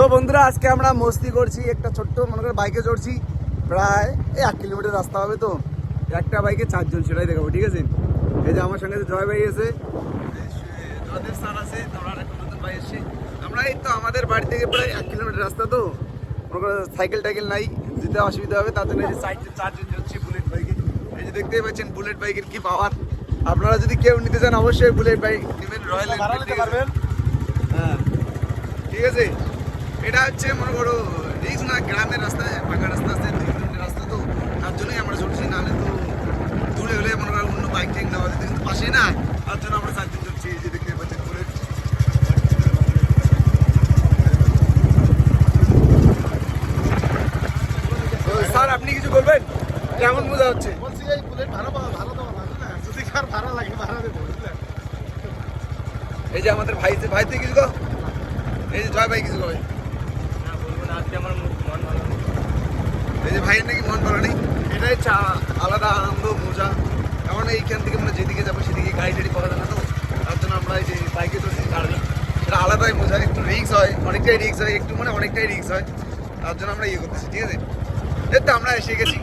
তো বন্ধুরা আজকে আমরা মস্তি করছি একটা ছোট্ট মনে করে বাইকে চড়ছি। প্রায় এই এক কিলোমিটার রাস্তা হবে তো। একটা বাইকে চারজন সেটাই দেখাবো ঠিক আছে? এই যে আমার সঙ্গে জয় ভাই আছে জয়দেব স্যার আছে আমরা একটা নতুন ভাই এসেছি। আমরা এই তো আমাদের বাড়ি থেকে প্রায় এক কিলোমিটার রাস্তা তো। মনে করো সাইকেল টাইকেল নাই যেতে অসুবিধা হবে তার জন্য এই যে চারজন যাচ্ছি বুলেট বাইকে এই যে দেখতেই পাচ্ছেন বুলেট বাইকের কি পাওয়ার আপনারা যদি কেউ নিতে চান অবশ্যই বুলেট বাইক নেবেন রয়্যাল এনফিল্ড হ্যাঁ ঠিক আছে? এটা হচ্ছে মনে করো রিক্স না গ্রামের রাস্তায় পাকা রাস্তা আছে রাস্তা তো তার জন্যই আমরা চলছি নাহলে তো দূরে হলে মনে করো অন্য বাইক টেক নেওয়া যেত কিন্তু পাশে না তার জন্য আমরা চারজন চলছি এই যে দেখতে পাচ্ছেন করে স্যার আপনি কিছু বলবেন? কেমন বোঝা হচ্ছে বলছি এই বুলেট পাওয়া ভাড়া দেওয়া ভালো না যদি কার ভাড়া লাগে ভাড়া দেবো এই যে আমাদের ভাই ভাই থেকে কিছু? এই যে জয় ভাই কিছু কবে এই যে ভাইয়ের নাকি মন ভালো নেই? এটাই চা আলাদা আনন্দ মজা। কারণ এইখান থেকে মানে যেদিকে যাব সেদিকে গাড়ি টাড়ি পাওয়া যায় না তো? তার জন্য আমরা এই যে বাইকে চলছি গাড়ি। সেটা আলাদাই মজা একটু রিক্স হয় অনেকটাই রিক্স হয় একটু মানে অনেকটাই রিক্স হয়। তার জন্য আমরা ইয়ে করতেছি ঠিক আছে? তো আমরা এসে গেছি।